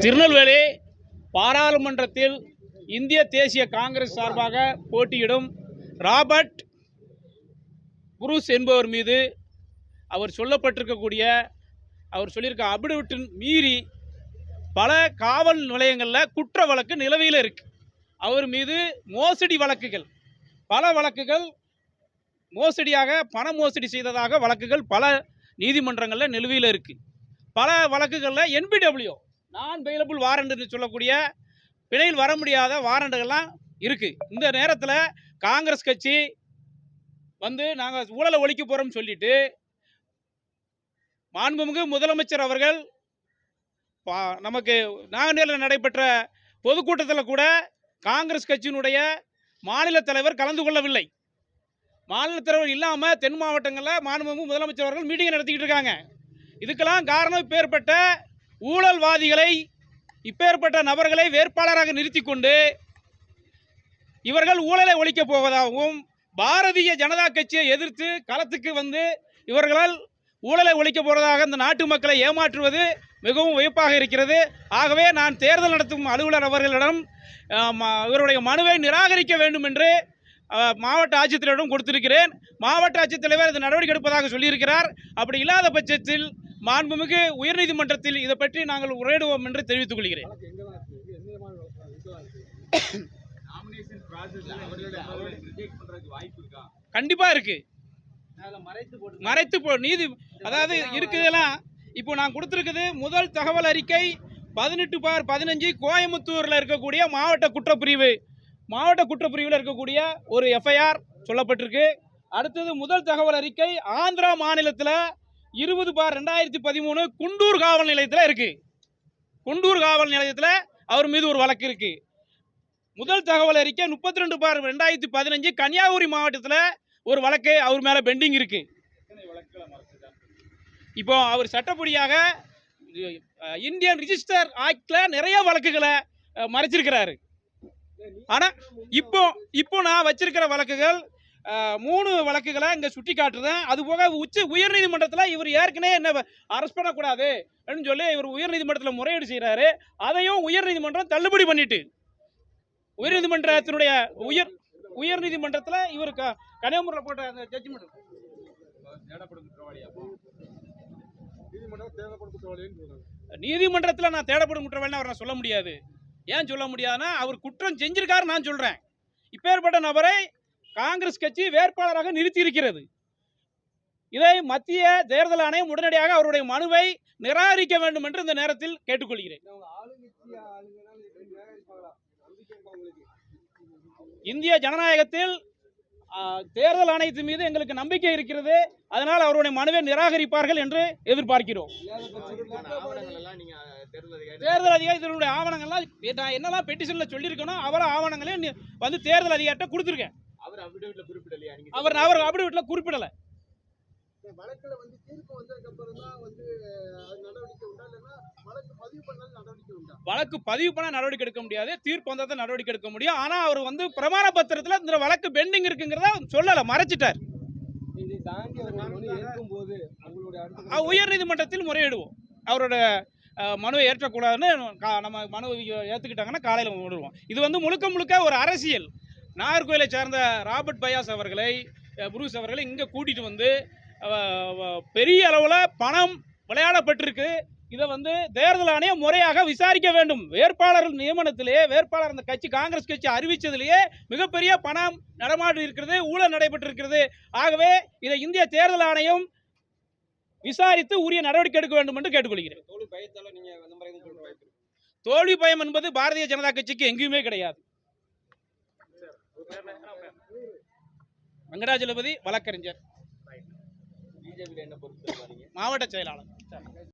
திருநெல்வேலி பாராளுமன்றத்தில் இந்திய தேசிய காங்கிரஸ் சார்பாக போட்டியிடும் ராபர்ட் புரூஸ் என்பவர் மீது அவர் சொல்லப்பட்டிருக்கக்கூடிய அவர் சொல்லியிருக்க அபிடவிட்டின் மீறி பல காவல் நிலையங்களில் குற்ற வழக்கு நிலவையில் இருக்கு. அவர் மீது மோசடி வழக்குகள். பல வழக்குகள் மோசடியாக பண மோசடி செய்ததாக வழக்குகள் பல நீதிமன்றங்களில் நிலுவையில் இருக்கு. பல வழக்குகளில் என்பிடபிள்யூ நான் பெயிலபிள் வாரண்ட் என்று சொல்லக்கூடிய பிணையில் வர முடியாத வாரண்டுகள்லாம் இருக்குது இந்த நேரத்தில் காங்கிரஸ் கட்சி வந்து நாங்கள் ஊழலை ஒழிக்க போகிறோம்னு சொல்லிட்டு மாண்புமிகு முதலமைச்சர் அவர்கள் நமக்கு நாகநேரில் நடைபெற்ற பொதுக்கூட்டத்தில் கூட காங்கிரஸ் கட்சியினுடைய மாநில தலைவர் கலந்து கொள்ளவில்லை. மாநில தலைவர் இல்லாமல் தென் மாவட்டங்களில் மாண்புமிகு முதலமைச்சர் அவர்கள் மீட்டிங் நடத்திக்கிட்டு இருக்காங்க. இதுக்கெல்லாம் காரணம் இப்பேற்பட்ட ஊழல்வாதிகளை இப்பேற்பட்ட நபர்களை வேட்பாளராக நிறுத்தி கொண்டு இவர்கள் ஊழலை ஒழிக்கப் போவதாகவும் பாரதிய ஜனதா கட்சியை எதிர்த்து களத்துக்கு வந்து இவர்களால் ஊழலை ஒழிக்க போறதாக இந்த நாட்டு மக்களை ஏமாற்றுவது மிகவும் வியப்பாக இருக்கிறது. ஆகவே நான் தேர்தல் நடத்தும் அலுவலர் அவர்களிடம் ம- இவருடைய மனுவை நிராகரிக்க வேண்டும் என்று மாவட்ட ஆட்சித்தலைவரிடம் கொடுத்திருக்கிறேன். மாவட்ட ஆட்சித்தலைவர் இது நடவடிக்கை எடுப்பதாக சொல்லியிருக்கிறார். அப்படி இல்லாத பட்சத்தில் மாண்புமிகு உயர்நீதிமன்றத்தில் இதை பற்றி நாங்கள் உரையிடுவோம் என்று தெரிவித்துக் கொள்கிறேன். கண்டிப்பா இருக்கு. மறைத்து மறைத்து போ நீதி அதாவது இருக்குதெல்லாம் இப்போ நான் கொடுத்துருக்குது முதல் தகவல் அறிக்கை பதினெட்டு பார் பதினஞ்சு கோயம்புத்தூரில் இருக்கக்கூடிய மாவட்ட குற்றப்பிரிவு. மாவட்ட குற்றப்பிரிவில் இருக்கக்கூடிய ஒரு எஃப்ஐஆர் சொல்லப்பட்டிருக்கு. அடுத்தது முதல் தகவல் அறிக்கை ஆந்திரா மாநிலத்தில் இருபது பார் ரெண்டாயிரத்தி பதிமூணு குண்டூர் காவல் நிலையத்தில் இருக்கு. குண்டூர் காவல் நிலையத்தில் அவர் மீது ஒரு வழக்கு இருக்கு. முதல் தகவல் அறிக்கை முப்பத்தி ரெண்டு பார் ரெண்டாயிரத்தி பதினஞ்சு கன்னியாகுமரி மாவட்டத்தில் ஒரு வழக்கு அவர் மேலே பெண்டிங் இருக்கு. இப்போ அவர் சட்டப்படியாக இந்தியன் ரிஜிஸ்டர் ஆக்டில் நிறைய வழக்குகளை மறைச்சிருக்கிறாரு. ஆனால் இப்போ இப்போ நான் வச்சிருக்கிற வழக்குகள் மூணு வழக்குகளை இங்கே சுட்டி காட்டுறேன். அது போக உச்ச உயர்நீதிமன்றத்தில் இவர் ஏற்கனவே என்ன அரெஸ்ட் பண்ணக்கூடாது அப்படின்னு சொல்லி இவர் உயர்நீதிமன்றத்தில் முறையீடு செய்கிறாரு அதையும் உயர்நீதிமன்றம் தள்ளுபடி பண்ணிட்டு. உயர்நீதிமன்றத்தினுடைய உயர் உயர்நீதிமன்றத்தில் இவர் க கன்னியாகுமரியில் போட்ட அந்த ஜட்ஜ்மெண்ட் நீதிமன்றத்தில் நான் தேடப்படும் குற்றவாளின்னு அவரை சொல்ல முடியாது. ஏன் சொல்ல முடியாதுன்னா அவர் குற்றம் செஞ்சிருக்காரு நான் சொல்கிறேன் இப்பேற்பட்ட நபரை காங்கிரஸ் கட்சி வேட்பாளராக நிறுத்தி இருக்கிறது இதை மத்திய தேர்தல் ஆணையம் உடனடியாக அவருடைய மனுவை நிராகரிக்க வேண்டும் என்று இந்த நேரத்தில் கேட்டுக்கொள்கிறேன். இந்திய ஜனநாயகத்தில் தேர்தல் ஆணையத்தின் மீது எங்களுக்கு நம்பிக்கை இருக்கிறது. அதனால் அவருடைய மனுவை நிராகரிப்பார்கள் என்று எதிர்பார்க்கிறோம். தேர்தல் அதிகாரி தேர்தல் அதிகாரத்தினுடைய ஆவணங்கள்லாம் நான் என்னெல்லாம் பெட்டிஷனில் சொல்லியிருக்கணும் அவர ஆவணங்களையும் வந்து தேர்தல் அதிகாரிட்ட கொடுத்துருக்கேன். அவர் அவர் அவர் அப்படி வீட்டில் குறிப்பிடலை. வழக்குல வந்து தீர்ப்பு வந்ததுக்கு அப்புறம் தான் வழக்கு பதிவு பண்ண நடவடிக்கை எடுக்க முடியாது தீர்ப்பு வந்தால் தான் நடவடிக்கை எடுக்க முடியும். ஆனால் அவர் வந்து பிரமாண பத்திரத்தில் இந்த வழக்கு பெண்டிங் இருக்குங்கிறத சொல்லலை மறைச்சிட்டார். போது உயர் நீதிமன்றத்தில் முறையிடுவோம். அவரோட மனுவை ஏற்றக்கூடாதுன்னு கா- நம்ம மனு ஏற்றுக்கிட்டாங்கன்னா காலையில் விடுவோம். இது வந்து முழுக்க முழுக்க ஒரு அரசியல். நாகர்கோயிலை சேர்ந்த ராபர்ட் பயாஸ் அவர்களை அஹ், புரூஸ் அவர்களை இங்கே கூட்டிகிட்டு வந்து பெரிய அளவில் பணம் விளையாடப்பட்டிருக்கு. இதை வந்து தேர்தல் ஆணையம் முறையாக விசாரிக்க வேண்டும். வேட்பாளர் நியமனத்திலேயே வேட்பாளர் அந்த கட்சி காங்கிரஸ் கட்சி அறிவித்ததிலேயே மிகப்பெரிய பணம் நடமாடி இருக்கிறது ஊழல் நடைபெற்றிருக்கிறது. ஆகவே இதை இந்திய தேர்தல் ஆணையம் விசாரித்து உரிய நடவடிக்கை எடுக்க வேண்டும் என்று கேட்டுக்கொள்கிறேன். தோல்வி பயம் என்பது பாரதிய ஜனதா கட்சிக்கு எங்கேயுமே கிடையாது. வெங்கடாஜலபதி வழக்கறிஞர். மாவட்ட செயலாளர்.